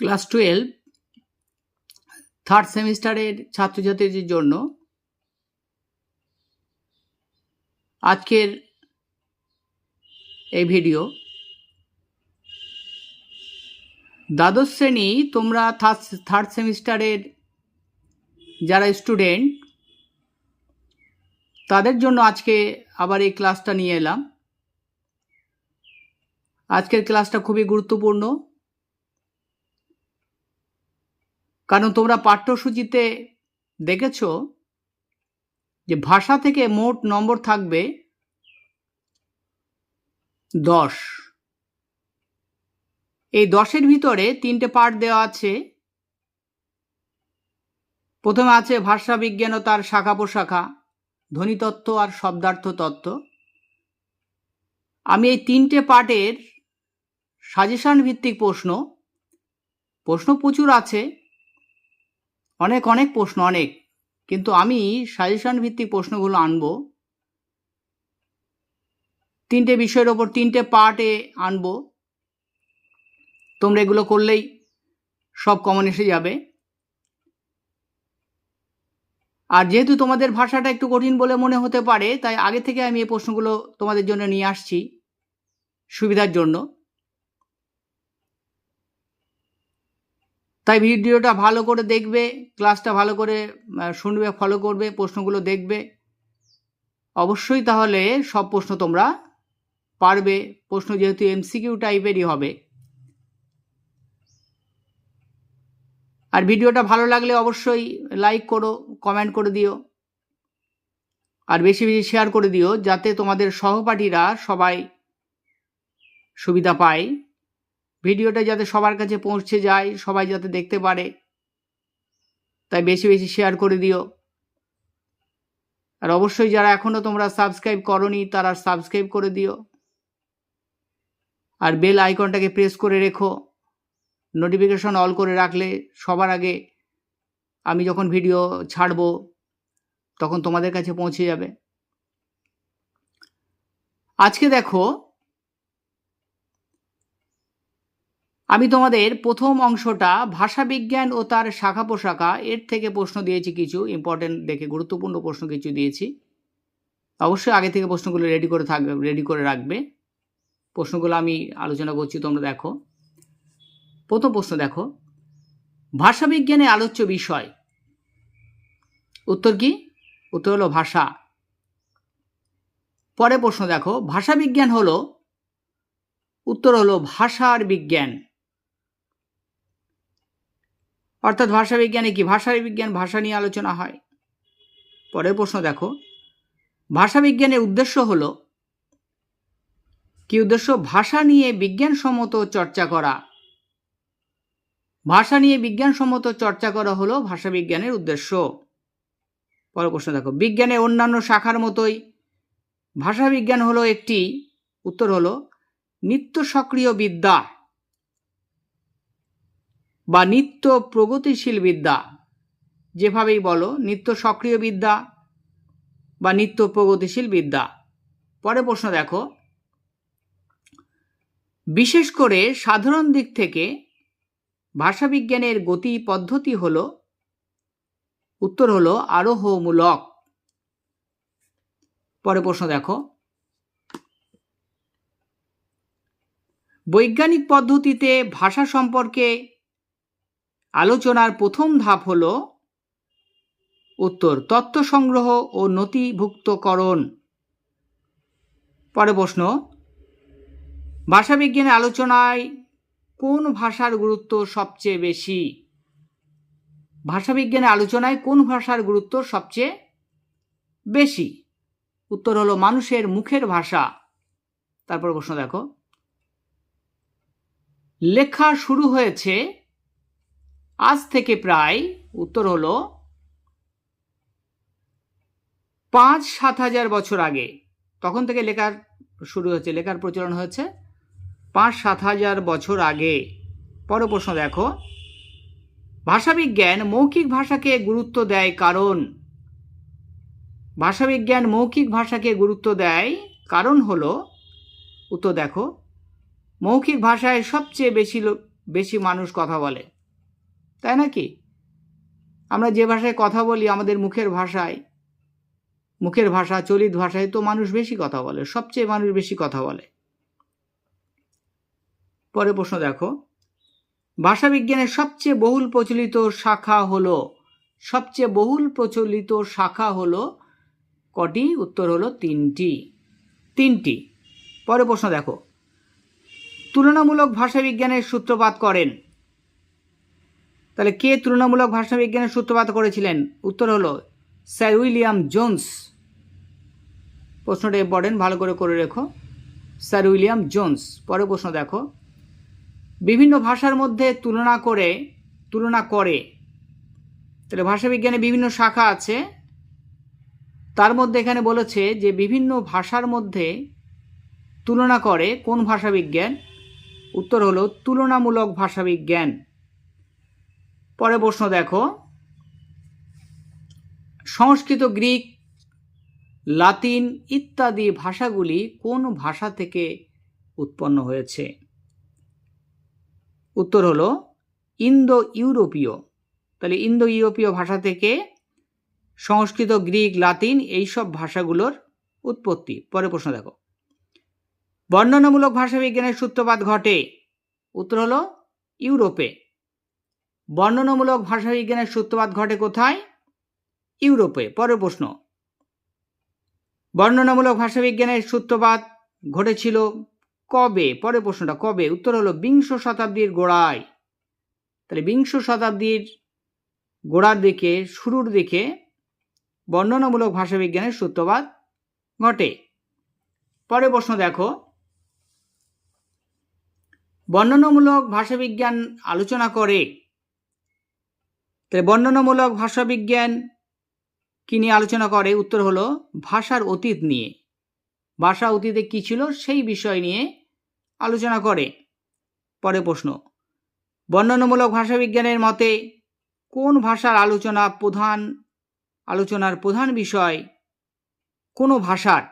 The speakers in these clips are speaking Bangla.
ক্লাস টুয়েলভ থার্ড সেমিস্টারের ছাত্রছাত্রীদের জন্য আজকের এই ভিডিও। দ্বাদশ শ্রেণি, তোমরা থার্ড থার্ড সেমিস্টারের যারা স্টুডেন্ট তাদের জন্য আজকে আবার এই ক্লাসটা নিয়ে এলাম। আজকের ক্লাসটা খুবই গুরুত্বপূর্ণ। কারণ তোমরা পাঠ্যসূচিতে দেখেছ যে ভাষা থেকে মোট নম্বর থাকবে দশ। এই দশের ভিতরে তিনটে পার্ট দেওয়া আছে। প্রথমে আছে ভাষা, বিজ্ঞান ও তার শাখা প্রশাখা ধ্বনিতত্ত্ব আর শব্দার্থ তত্ত্ব। আমি এই তিনটে পার্টের সাজেশন ভিত্তিক প্রশ্ন প্রশ্ন প্রচুর আছে। অনেক অনেক প্রশ্ন, অনেক। কিন্তু আমি সাজেশন ভিত্তিক প্রশ্নগুলো আনব। তিনটে বিষয়ের ওপর তিনটে পার্টে আনব। তোমরা এগুলো করলেই সব কমন এসে যাবে। আর যেহেতু তোমাদের ভাষাটা একটু কঠিন বলে মনে হতে পারে, তাই আগে থেকে আমি এই প্রশ্নগুলো তোমাদের জন্য নিয়ে আসছি সুবিধার জন্য। তাই ভিডিওটা ভালো করে দেখবে, ক্লাসটা ভালো করে শুনবে ফলো করবে, প্রশ্নগুলো দেখবে। অবশ্যই তাহলে সব প্রশ্ন তোমরা পারবে। প্রশ্ন যেহেতু এমসিকিউ টাইপেরই হবে। আর ভিডিওটা ভালো লাগলে অবশ্যই লাইক করো কমেন্ট করে দিও। আর বেশি বেশি শেয়ার করে দিও, যাতে তোমাদের সহপাঠীরা সবাই সুবিধা পায়। ভিডিওটা যাতে সবার কাছে পৌঁছে যায়, সবাই যাতে দেখতে পারে। তাই বেশি বেশি শেয়ার করে দিও। আর অবশ্যই যারা এখনও তোমরা সাবস্ক্রাইব করনি, তারা সাবস্ক্রাইব করে দিও। আর বেল আইকনটাকে প্রেস করে রেখো। নোটিফিকেশন অল করে রাখলে সবার আগে আমি যখন ভিডিও ছাড়বো, তখন তোমাদের কাছে পৌঁছে যাবে। আজকে দেখো আমি তোমাদের প্রথম অংশটা ভাষাবিজ্ঞান ও তার শাখা পোশাখা, এর থেকে প্রশ্ন দিয়েছি কিছু ইম্পর্টেন্ট দেখে গুরুত্বপূর্ণ প্রশ্ন কিছু দিয়েছি। অবশ্যই আগে থেকে প্রশ্নগুলো রেডি করে থাকবে রেডি করে রাখবে। প্রশ্নগুলো আমি আলোচনা করছি, তোমরা দেখো। প্রথম প্রশ্ন দেখো। ভাষাবিজ্ঞানে আলোচ্য বিষয়। উত্তর কি? উত্তর হলো ভাষা। পরে প্রশ্ন দেখো। ভাষাবিজ্ঞান হলো, উত্তর হলো ভাষার বিজ্ঞান। অর্থাৎ ভাষাবিজ্ঞানে কি? ভাষা বিজ্ঞান ভাষা নিয়ে আলোচনা হয়। পরের প্রশ্ন দেখো। ভাষাবিজ্ঞানের উদ্দেশ্য হল কি উদ্দেশ্য? ভাষা নিয়ে বিজ্ঞানসম্মত চর্চা করা। ভাষা নিয়ে বিজ্ঞানসম্মত চর্চা করা হলো ভাষাবিজ্ঞানের উদ্দেশ্য। পরের প্রশ্ন দেখো। বিজ্ঞানের অন্যান্য শাখার মতোই ভাষাবিজ্ঞান হলো একটি, উত্তর হলো নিত্য সক্রিয় বিদ্যা। বা নিত্য প্রগতিশীল বিদ্যা, যেভাবেই বলো, নিত্য সক্রিয় বিদ্যা বা নিত্য প্রগতিশীল বিদ্যা। পরে প্রশ্ন দেখো। বিশেষ করে সাধারণ দিক থেকে ভাষাবিজ্ঞানের গতি পদ্ধতি হল, উত্তর হলো আরোহমূলক। পরে প্রশ্ন দেখো। বৈজ্ঞানিক পদ্ধতিতে ভাষা সম্পর্কে আলোচনার প্রথম ধাপ হল উত্তর তত্ত্ব সংগ্রহ ও নথিভুক্তকরণ। পরে প্রশ্ন, ভাষাবিজ্ঞানের আলোচনায় কোন ভাষার গুরুত্ব সবচেয়ে বেশি? ভাষাবিজ্ঞানের আলোচনায় কোন ভাষার গুরুত্ব সবচেয়ে বেশি? উত্তর হলো মানুষের মুখের ভাষা। তারপর প্রশ্ন দেখো, লেখা শুরু হয়েছে আজ থেকে প্রায়, উত্তর হলো, পাঁচ সাত হাজার বছর আগে। তখন থেকে লেখার শুরু হয়েছে, লেখার প্রচলন হয়েছে। পাঁচ সাত হাজার বছর আগে। পর প্রশ্ন দেখো। ভাষাবিজ্ঞান মৌখিক ভাষাকে গুরুত্ব দেয় কারণ। ভাষাবিজ্ঞান মৌখিক ভাষাকে গুরুত্ব দেয় কারণ হলো, উত্তর দেখো, মৌখিক ভাষায় সবচেয়ে বেশি বেশি মানুষ কথা বলে। তাই নাকি? আমরা যে ভাষায় কথা বলি আমাদের মুখের ভাষায়, মুখের ভাষা, চলিত ভাষায় তো মানুষ বেশি কথা বলে, সবচেয়ে মানুষ বেশি কথা বলে। পরে প্রশ্ন দেখো। ভাষাবিজ্ঞানের সবচেয়ে বহুল প্রচলিত শাখা হলো, সবচেয়ে বহুল প্রচলিত শাখা হলো কটি? উত্তর হলো তিনটি। তিনটি। পরে প্রশ্ন দেখো। তুলনামূলক ভাষাবিজ্ঞানের সূত্রপাত করেন। তাহলে কে তুলনামূলক ভাষাবিজ্ঞানের সূত্রপাত করেছিলেন? উত্তর হলো স্যার উইলিয়াম জোন্স। প্রশ্নটা ইম্পর্টেন্ট ভালো করে করে রেখো। স্যার উইলিয়াম জোন্স পরে প্রশ্ন দেখো। বিভিন্ন ভাষার মধ্যে তুলনা করে তুলনা করে, তাহলে ভাষাবিজ্ঞানে বিভিন্ন শাখা আছে। তার মধ্যে এখানে বলেছে যে বিভিন্ন ভাষার মধ্যে তুলনা করে কোন ভাষাবিজ্ঞান? উত্তর হলো তুলনামূলক ভাষাবিজ্ঞান। পরে প্রশ্ন দেখো। সংস্কৃত, গ্রিক, লাতিন ইত্যাদি ভাষাগুলি কোন ভাষা থেকে উৎপন্ন হয়েছে? উত্তর হলো ইন্দো ইউরোপীয় তাহলে ইন্দো ইউরোপীয় ভাষা থেকে সংস্কৃত, গ্রিক, লাতিন এইসব ভাষাগুলোর উৎপত্তি। পরে প্রশ্ন দেখো। বর্ণনামূলক ভাষাবিজ্ঞানের সূত্রপাত ঘটে? উত্তর হলো ইউরোপে। বর্ণনামূলক ভাষাবিজ্ঞানের সূত্রপাত ঘটে কোথায়? ইউরোপে। পরের প্রশ্ন। বর্ণনামূলক ভাষাবিজ্ঞানের সূত্রপাত ঘটেছিল কবে? পরের প্রশ্নটা, কবে? উত্তর হলো বিংশ শতাব্দীর গোড়ায়। তাহলে বিংশ শতাব্দীর গোড়ার দিকে, শুরুর দিকে বর্ণনামূলক ভাষাবিজ্ঞানের সূত্রপাত ঘটে। পরের প্রশ্ন দেখো। বর্ণনামূলক ভাষাবিজ্ঞান আলোচনা করে তাহলে বর্ণনামূলক ভাষাবিজ্ঞান কি নিয়ে আলোচনা করে? উত্তর হলো ভাষার অতীত নিয়ে। ভাষা অতীতে কী ছিল সেই বিষয় নিয়ে আলোচনা করে। পরে প্রশ্ন, বর্ণনামূলক ভাষাবিজ্ঞানের মতে কোন ভাষার আলোচনা প্রধান, আলোচনার প্রধান বিষয় কোনো ভাষার?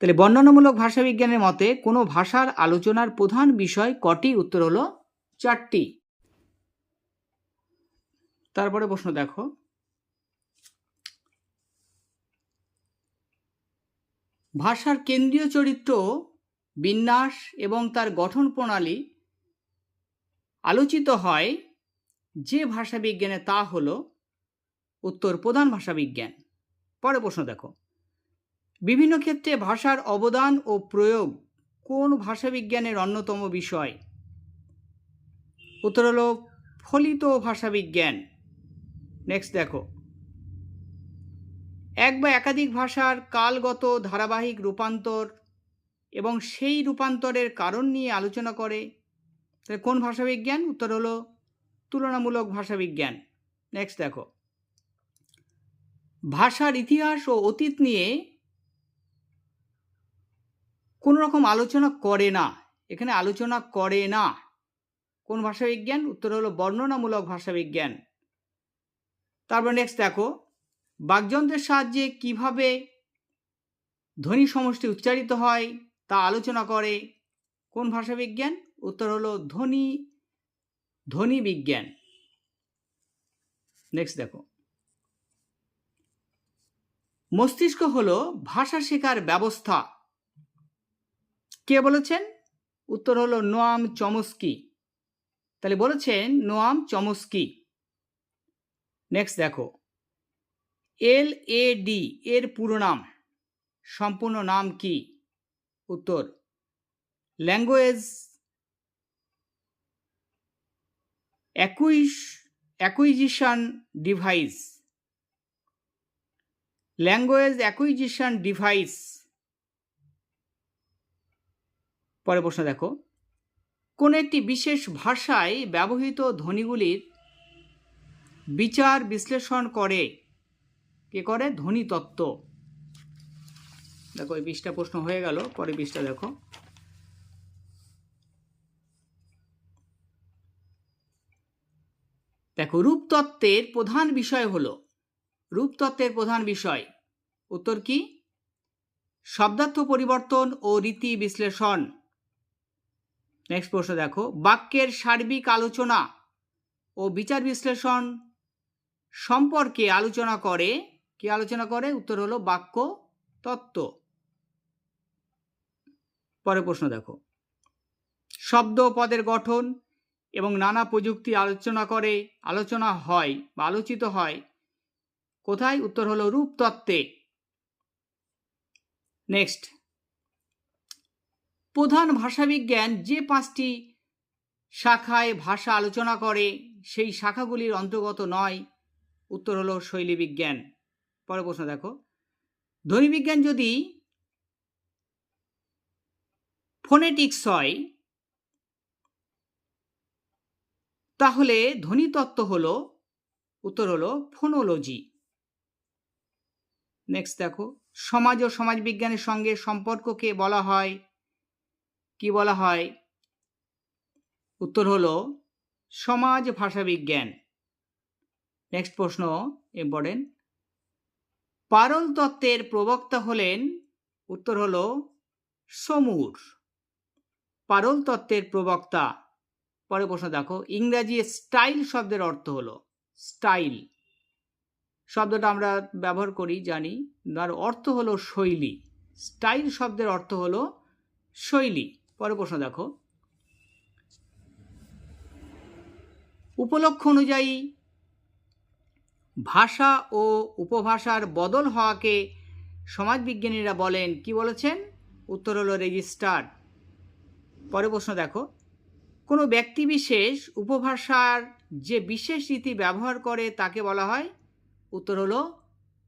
তাহলে বর্ণনামূলক ভাষাবিজ্ঞানের মতে কোনো ভাষার আলোচনার প্রধান বিষয় কটি? উত্তর হলো চারটি। তারপরে প্রশ্ন দেখো। ভাষার কেন্দ্রীয় চরিত্র, বিন্যাস এবং তার গঠন প্রণালী আলোচিত হয় যে ভাষাবিজ্ঞানে তা হল উত্তর প্রধান ভাষাবিজ্ঞান পরে প্রশ্ন দেখো। বিভিন্ন ক্ষেত্রে ভাষার অবদান ও প্রয়োগ কোন ভাষাবিজ্ঞানের অন্যতম বিষয়? উত্তর হলো ফলিত ভাষাবিজ্ঞান নেক্সট দেখো। এক বা একাধিক ভাষার কালগত ধারাবাহিক রূপান্তর এবং সেই রূপান্তরের কারণ নিয়ে আলোচনা করে। তাহলে কোন ভাষাবিজ্ঞান? উত্তর হলো তুলনামূলক ভাষাবিজ্ঞান। নেক্সট দেখো। ভাষার ইতিহাস ও অতীত নিয়ে কোনো রকম আলোচনা করে না। এখানে আলোচনা করে না। কোন ভাষাবিজ্ঞান? উত্তর হলো বর্ণনামূলক ভাষাবিজ্ঞান। তারপর নেক্সট দেখো বাকযন্ত্রের সাহায্যে কীভাবে ধ্বনি সমষ্টি উচ্চারিত হয় তা আলোচনা করে কোন ভাষাবিজ্ঞান উত্তর হলো ধ্বনি ধ্বনি বিজ্ঞান। নেক্সট দেখো। মস্তিষ্ক হলো ভাষা শেখার ব্যবস্থা। কে বলেছেন? উত্তর হলো নোয়াম চমস্কি। তাহলে বলেছেন নোয়াম চমস্কি। নেক্সট দেখো। এল এ ডি এর পুরো নাম। সম্পূর্ণ নাম কি? উত্তর। Language acquis acquisition device language acquisition device পরে প্রশ্ন দেখো। কোন একটি বিশেষ ভাষায় ব্যবহৃত ধ্বনিগুলির বিচার বিশ্লেষণ করে। কে করে? ধ্বনি তত্ত্ব। দেখো, এই বিশটা প্রশ্ন হয়ে গেল পরে বিশটা দেখো। দেখো, রূপতত্ত্বের প্রধান বিষয় হলো, রূপতত্ত্বের প্রধান বিষয়, উত্তর কি? শব্দার্থ পরিবর্তন ও রীতি বিশ্লেষণ। নেক্সট প্রশ্ন দেখো, বাক্যের সার্বিক আলোচনা ও বিচার বিশ্লেষণ সম্পর্কে আলোচনা করে, কি আলোচনা করে? উত্তর হলো বাক্য, তত্ত্ব। পরে প্রশ্ন দেখো। শব্দ পদের গঠন এবং নানা প্রযুক্তি আলোচনা করে, আলোচনা হয় বা আলোচিত হয়। কোথায়? উত্তর হলো রূপতত্ত্বে। নেক্সট প্রধান ভাষাবিজ্ঞান যে পাঁচটি শাখায় ভাষা আলোচনা করে, সেই শাখাগুলির অন্তর্গত নয়। উত্তর হলো শৈলী বিজ্ঞান। পরের প্রশ্ন দেখো। ধ্বনিবিজ্ঞান যদি ফোনেটিক্স হয়, তাহলে ধ্বনিতত্ত্ব হলো, উত্তর হলো ফোনোলজি নেক্সট দেখো। সমাজ ও সমাজবিজ্ঞানের সঙ্গে সম্পর্ককে বলা হয়। কি বলা হয়? উত্তর হলো সমাজ ভাষা বিজ্ঞান। নেক্সট প্রশ্ন ইম্পর্টেন্ট পারল তত্ত্বের প্রবক্তা হলেন, উত্তর হলো সমুর। পারল তত্ত্বের প্রবক্তা পরে প্রশ্ন দেখো, ইংরাজি স্টাইল শব্দের অর্থ হলো স্টাইল। শব্দটা আমরা ব্যবহার করি, জানি, তার অর্থ হলো শৈলী। স্টাইল শব্দের অর্থ হলো শৈলী। পরে প্রশ্ন দেখো। উপলক্ষ অনুযায়ী ভাষা ও উপভাষার বদল হওয়াকে সমাজবিজ্ঞানীরা বলেন, কি বলেছেন? উত্তর হলো রেজিস্টার পরে প্রশ্ন দেখো। কোনো ব্যক্তিবিশেষ উপভাষার যে বিশেষ রীতি ব্যবহার করে তাকে বলা হয়? উত্তর হলো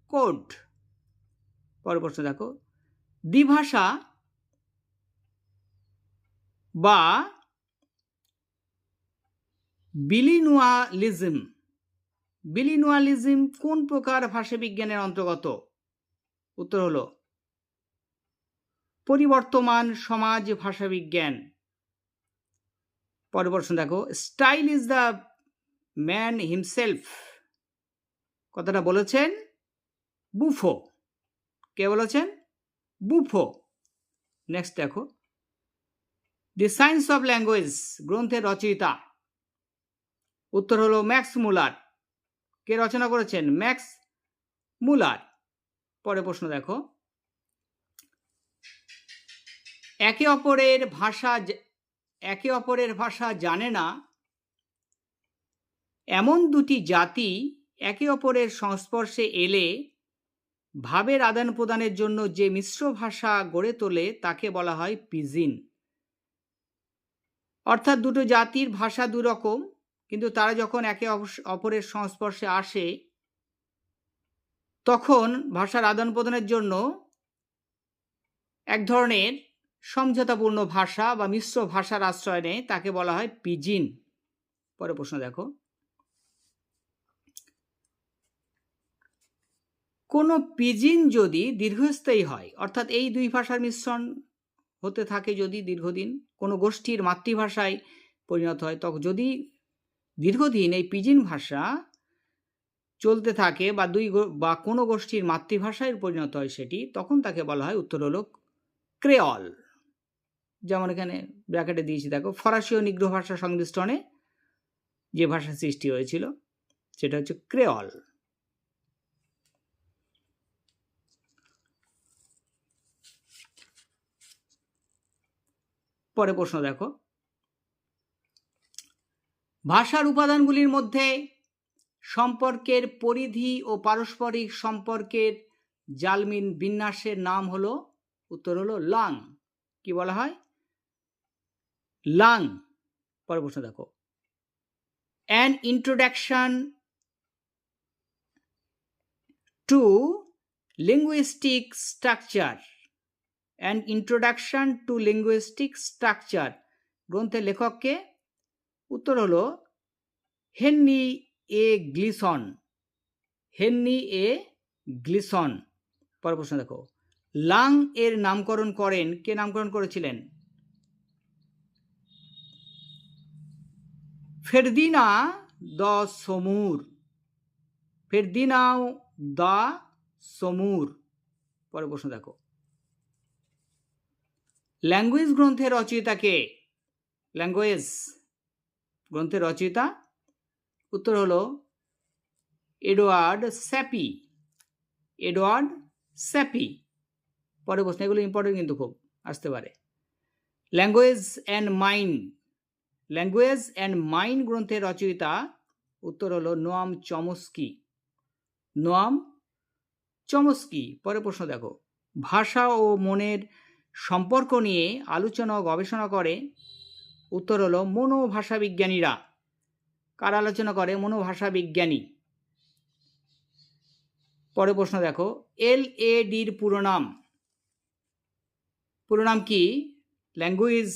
কোড। পরের প্রশ্ন দেখো। দ্বিভাষা বা বিলিনুয়ালিজম বিলিনুয়ালিজম কোন প্রকার ভাষাবিজ্ঞানের অন্তর্গত? উত্তর হলো, পরিবর্তমান সমাজ ভাষাবিজ্ঞান পরের প্রশ্ন দেখো, style is the man himself. কথাটা বলেছেন বুফো। কে বলেছেন? বুফো। নেক্সট দেখো দি সায়েন্স অফ ল্যাঙ্গুয়েজ গ্রন্থের রচয়িতা। উত্তর হলো ম্যাক্স মুলার। কে রচনা করেছেন? Max Muller. পরে প্রশ্ন দেখো। একে অপরের ভাষা একে অপরের ভাষা জানে না। এমন দুটি জাতি একে অপরের সংস্পর্শে এলে ভাবের আদান প্রদানের জন্য যে মিশ্র ভাষা গড়ে তোলে তাকে বলা হয় পিজিন। অর্থাৎ দুটো জাতির ভাষা দুরকম কিন্তু তারা যখন একে অপরের সংস্পর্শে আসে, তখন ভাষার আদান প্রদানের জন্য এক ধরনের সমঝোতাপূর্ণ ভাষা বা মিশ্র ভাষার আশ্রয় নেয়, তাকে বলা হয় পিজিন। পরে প্রশ্ন দেখো। কোনো পিজিন যদি দীর্ঘস্থায়ী হয়, অর্থাৎ এই দুই ভাষার মিশ্রণ হতে থাকে যদি দীর্ঘদিন, কোনো গোষ্ঠীর মাতৃভাষায় পরিণত হয় তখন যদি দীর্ঘদিন এই পিজিন ভাষা চলতে থাকে বা দুই বা কোনো গোষ্ঠীর মাতৃভাষায় পরিণত হয় সেটি, তখন তাকে বলা হয় উত্তর হলো ক্রেয়ল। যেমন এখানে ব্র্যাকেটে দিয়েছি, দেখো, ফরাসি ও নিগ্রহ ভাষা সংমিশ্রণে যে ভাষা সৃষ্টি হয়েছিল, সেটা হচ্ছে ক্রেয়ল। পরে প্রশ্ন দেখো ভাষার উপাদানগুলির মধ্যে সম্পর্কের পরিধি ও পারস্পরিক সম্পর্কের জালমিন বিন্যাসের নাম হলো, উত্তর হলো লাং। কি বলা হয়? লাং। পরে প্রশ্ন দেখো। An introduction to linguistic structure and introduction to linguistic structure গ্রন্থের লেখককে উত্তর হলো হেননি এ গ্লিসন। হেননি এ গ্লিসন। পরের প্রশ্ন দেখো। লাং এর নামকরণ করেন, কে নামকরণ করেছিলেন? ফেরদিনা দ সমুর। ফেরদিনাও দা সমুর। পরে প্রশ্ন দেখো। ল্যাঙ্গুয়েজ গ্রন্থের রচয়িতাকে ল্যাঙ্গুয়েজ। গ্রন্থের রচয়িতা উত্তর হলো এডওয়ার্ড স্যাপি। Edward Sappey. পরে প্রশ্ন, এগুলো ইম্পর্টেন্ট কিন্তু খুব আসতে পারে। Language and mind language and mind গ্রন্থের রচয়িতা উত্তর হলো নোয়াম চমস্কি। Noam Chomsky. পরে প্রশ্ন দেখো, ভাষা ও মনের সম্পর্ক নিয়ে আলোচনা ও গবেষণা করে উত্তর হলো মনোভাষা বিজ্ঞানীরা কার আলোচনা করে? মনোভাষা বিজ্ঞানী পরে প্রশ্ন দেখো, এল এ ডির পুরো নাম পুরো নাম কি? Language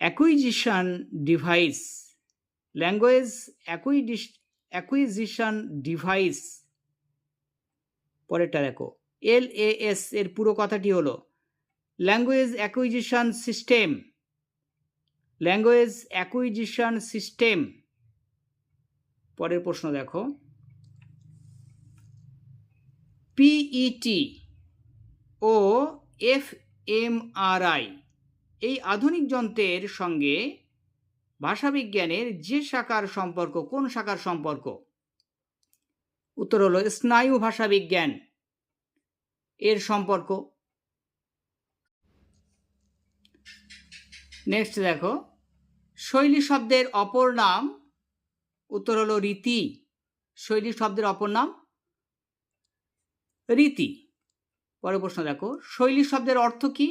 acquisition device language acquis acquisition device পরেরটা দেখো, এল এস এর পুরো কথাটি হলো language acquisition system language acquisition system পরের প্রশ্ন দেখো। পিইটি ও এফ এম আর আই এই আধুনিক যন্ত্রের সঙ্গে ভাষাবিজ্ঞানের যে শাখার সম্পর্ক, কোন শাখার সম্পর্ক? উত্তর হলো স্নায়ু ভাষাবিজ্ঞান। এর সম্পর্ক। নেক্সট দেখো। শৈলী শব্দের অপর নাম, উত্তর হলো রীতি। শৈলী শব্দের অপর নাম রীতি। পরের প্রশ্ন দেখো। শৈলী শব্দের অর্থ কি?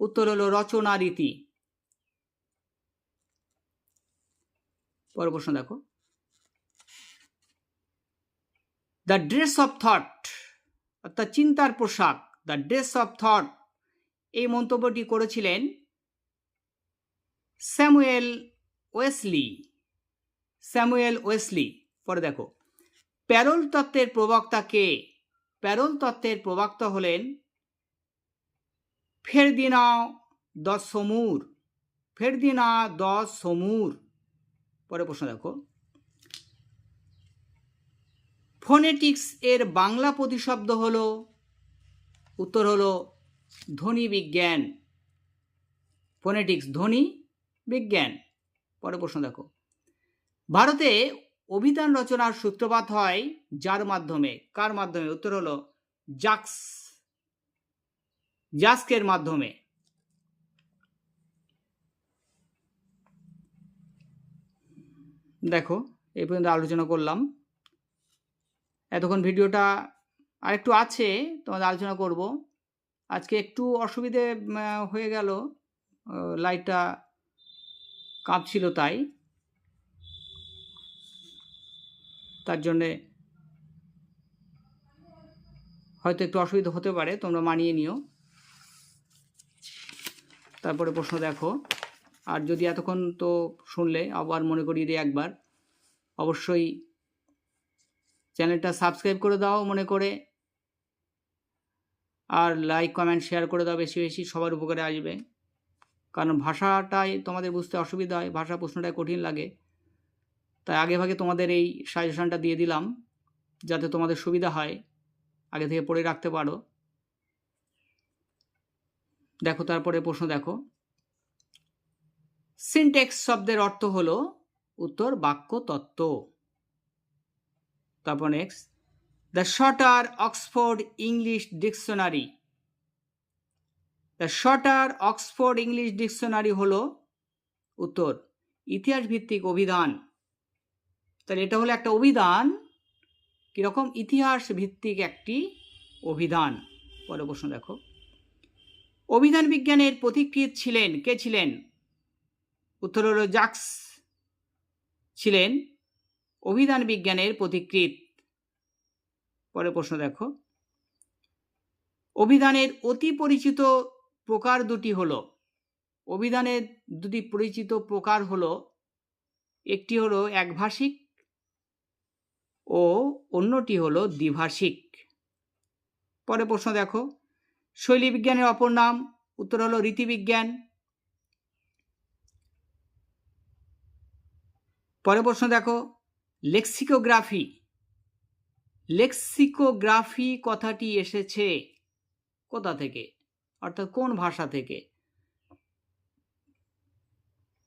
উত্তর হলো রচনা রীতি। পরের প্রশ্ন দেখো। দ্য ড্রেস অফ থট অর্থাৎ চিন্তার পোশাক দ্য ড্রেস অফ থট এই মন্তব্যটি করেছিলেন স্যামুয়েল ওয়েসলি স্যামুয়েল ওয়েসলি পরে দেখো। প্যারোল তত্ত্বের প্রবক্তা কে? প্যারোল তত্ত্বের প্রবক্তা হলেন ফেরদিনা দ সমুর ফেরদিনা দ সমুর পরে প্রশ্ন দেখো। ফোনেটিক্স এর বাংলা প্রতিশব্দ হল, উত্তর হলো ধ্বনি বিজ্ঞান। ফোনেটিক্স ধ্বনি বিজ্ঞান। পরে প্রশ্ন দেখো। ভারতে অভিধান রচনার সূত্রপাত হয় যার মাধ্যমে। কার মাধ্যমে? উত্তর হলো জাক্স। জাস্কের মাধ্যমে। দেখো এই পর্যন্ত আলোচনা করলাম। এতক্ষণ ভিডিওটা আরেকটু আছে, তোমাদের আলোচনা করব। আজকে একটু অসুবিধে হয়ে গেল। লাইটটা কাঁপছিল তাই। তার জন্যে হয়তো একটু অসুবিধা হতে পারে, তোমরা মানিয়ে নিও। তারপরে প্রশ্ন দেখো, আর যদি এতক্ষণ তো শুনলে, আবার মনে করিয়ে দিই একবার, অবশ্যই চ্যানেলটা সাবস্ক্রাইব করে দাও মনে করে, আর লাইক, কমেন্ট, শেয়ার করে দাও বেশি বেশি, সবার উপকারে আসবে। কারণ ভাষাটাই তোমাদের বুঝতে অসুবিধা হয়, ভাষা প্রশ্নটাই কঠিন লাগে। তাই আগে ভাগে তোমাদের এই সাজেশনটা দিয়ে দিলাম, যাতে তোমাদের সুবিধা হয়, আগে থেকে পড়ে রাখতে পারো। দেখো, তারপরে প্রশ্ন দেখো। সিনটেক্স শব্দের অর্থ হলো উত্তর, বাক্য, তত্ত্ব। তারপর next the shorter Oxford English dictionary the shorter Oxford English dictionary হলো উত্তর। ইতিহাস ভিত্তিক অভিধান। তাহলে এটা হলো একটা অভিধান। কীরকম ইতিহাস ভিত্তিক একটি অভিধান? পরে প্রশ্ন দেখো। অভিধান বিজ্ঞানের পথিকৃৎ ছিলেন, কে ছিলেন? উত্তর হল জাক্স ছিলেন অভিধান বিজ্ঞানের পথিকৃৎ। পরে প্রশ্ন দেখো। অভিধানের অতি পরিচিত প্রকার দুটি হলো। অভিধানের দুটি পরিচিত প্রকার হলো, একটি হলো একভাষিক ও অন্যটি হলো দ্বিভাষিক। পরে প্রশ্ন দেখো। শৈলী বিজ্ঞানের অপর নাম, উত্তর হলো রীতিবিজ্ঞান পরে প্রশ্ন দেখো। লেক্সিকোগ্রাফি লেক্সিকোগ্রাফি কথাটি এসেছে কোথা থেকে? অর্থাৎ কোন ভাষা থেকে?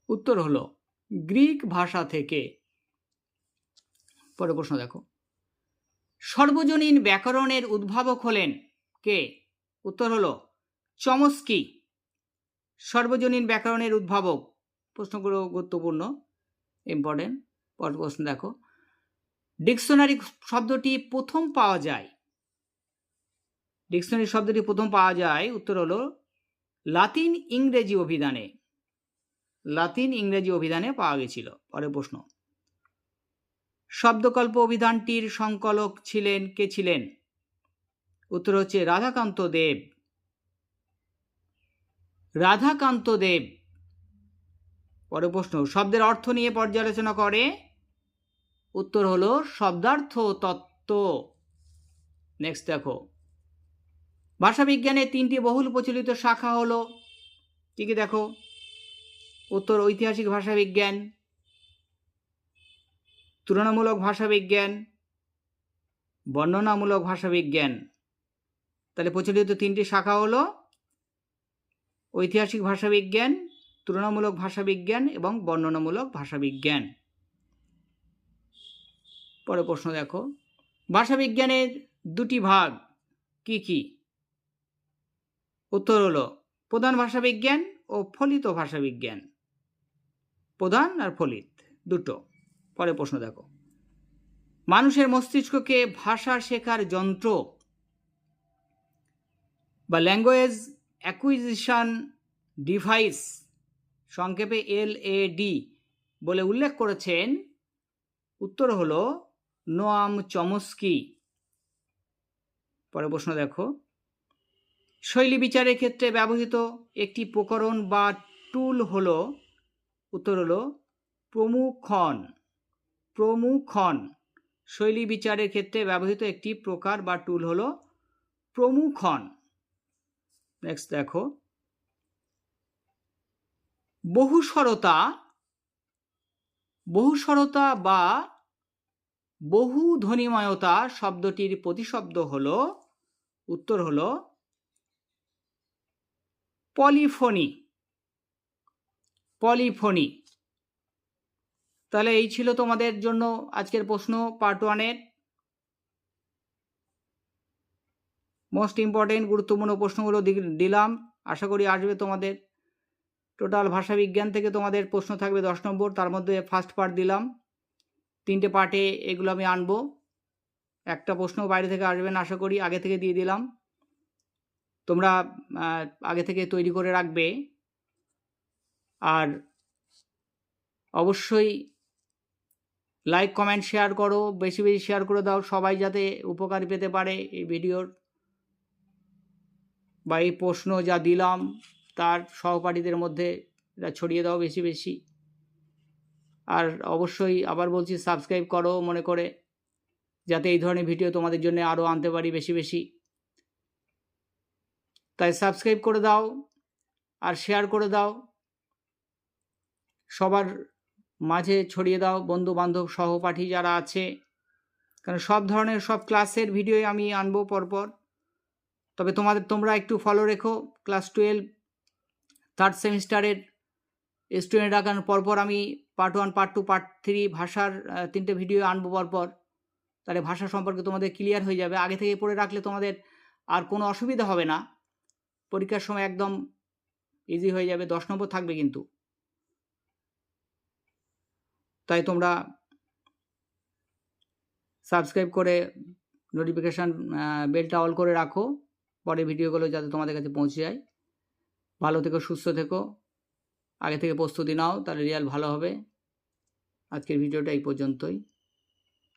উত্তর হলো গ্রিক ভাষা থেকে। পরে প্রশ্ন দেখো। সর্বজনীন ব্যাকরণের উদ্ভাবক হলেন কে? উত্তর হলো চমস্কি। সর্বজনীন ব্যাকরণের উদ্ভাবক। প্রশ্নগুলো গুরুত্বপূর্ণ ইম্পর্টেন্ট পর প্রশ্ন দেখো। ডিকশনারি শব্দটি প্রথম পাওয়া যায় ডিকশনারি শব্দটি প্রথম পাওয়া যায়, উত্তর হলো লাতিন ইংরেজি অভিধানে। লাতিন ইংরেজি অভিধানে পাওয়া গেছিল। পরের প্রশ্ন। শব্দকল্প অভিধানটির সংকলক ছিলেন কে ছিলেন? উত্তর হচ্ছে রাধাকান্ত দেব। রাধাকান্ত দেব। পরের প্রশ্ন, শব্দের অর্থ নিয়ে পর্যালোচনা করে। উত্তর হলো শব্দার্থ তত্ত্ব। নেক্সট দেখো। ভাষাবিজ্ঞানের তিনটি বহুল প্রচলিত শাখা হলো, কি কি দেখো? উত্তর ঐতিহাসিক ভাষাবিজ্ঞান, তুলনামূলক ভাষাবিজ্ঞান, বর্ণনামূলক ভাষাবিজ্ঞান। তাহলে প্রচলিত তিনটি শাখা হলো, ঐতিহাসিক ভাষাবিজ্ঞান, তুলনামূলক ভাষাবিজ্ঞান এবং বর্ণনামূলক ভাষাবিজ্ঞান। পরে প্রশ্ন দেখো। ভাষাবিজ্ঞানের দুটি ভাগ কি কি? উত্তর হলো প্রধান ভাষাবিজ্ঞান ও ফলিত ভাষাবিজ্ঞান। প্রধান আর ফলিত দুটো। পরে প্রশ্ন দেখো। মানুষের মস্তিষ্ককে ভাষা শেখার যন্ত্র বা ল্যাঙ্গুয়েজ অ্যাকুইজিশন ডিভাইস সংক্ষেপে এল এ ডি বলে উল্লেখ করেছেন। উত্তর হল নোয়াম চমস্কি। পরে প্রশ্ন দেখো। শৈলী বিচারের ক্ষেত্রে ব্যবহৃত একটি প্রকরণ বা টুল হল, উত্তর হলো, প্রমুখন। প্রমুখন। শৈলী বিচারের ক্ষেত্রে ব্যবহৃত একটি প্রকার বা টুল হল প্রমুখন। নেক্সট দেখো। বহুস্বরতা বহুস্বরতা বা বহু ধ্বনিময়তা শব্দটির প্রতিশব্দ হল, উত্তর হল পলিফোনি। পলিফোনি। তাহলে এই ছিল তোমাদের জন্য আজকের প্রশ্ন পার্ট ওয়ানের মোস্ট ইম্পর্টেন্ট গুরুত্বপূর্ণ প্রশ্নগুলো দিলাম। আশা করি আসবে তোমাদের। টোটাল ভাষাবিজ্ঞান থেকে তোমাদের প্রশ্ন থাকবে দশ নম্বর। তার মধ্যে ফার্স্ট পার্ট দিলাম। তিনটে পার্টে এগুলো আমি আনব। একটা প্রশ্ন বাইরে থেকে আসবে না, আশা করি আগে থেকে দিয়ে দিলাম। তোমরা আগে থেকে তৈরি করে রাখবে। আর অবশ্যই লাইক কমেন্ট শেয়ার করো, বেশি বেশি শেয়ার করে দাও, সবাই যাতে উপকার পেতে পারে এই ভিডিওর বা এই প্রশ্ন যা দিলাম, তার সহপাঠীদের মধ্যে এটা ছড়িয়ে দাও বেশি বেশি। আর অবশ্যই আবার বলছি সাবস্ক্রাইব করো মনে করে, যাতে এই ধরনের ভিডিও তোমাদের জন্য আরও আনতে পারি বেশি বেশি। তাই সাবস্ক্রাইব করে দাও আর শেয়ার করে দাও। সবার মাঝে ছড়িয়ে দাও বন্ধু বান্ধব সহপাঠী যারা আছে। কারণ সব ধরনের, সব ক্লাসের ভিডিও আমি আনব পরপর। তবে তোমাদের, তোমরা একটু ফলো রেখো। ক্লাস টুয়েলভ থার্ড সেমিস্টারের স্টুডেন্ট রাখার পরপর আমি part one part two part three ভাষার তিনটে ভিডিও আনব পরপর। তাহলে ভাষা সম্পর্কে তোমাদের ক্লিয়ার হয়ে যাবে। আগে থেকে পড়ে রাখলে তোমাদের আর কোনো অসুবিধা হবে না। পরীক্ষার সময় একদম ইজি হয়ে যাবে, দশ নম্বর থাকবে কিন্তু। তাই তোমরা সাবস্ক্রাইব করে নোটিফিকেশান বেলটা অল করে রাখো পরের ভিডিওগুলো যাতে তোমাদের কাছে পৌঁছে যায়। ভালো থেকো, সুস্থ থেকো। আগে থেকে প্রস্তুতি নাও, তাহলে রিয়াল ভালো হবে। আজকের ভিডিওটা এই পর্যন্তই।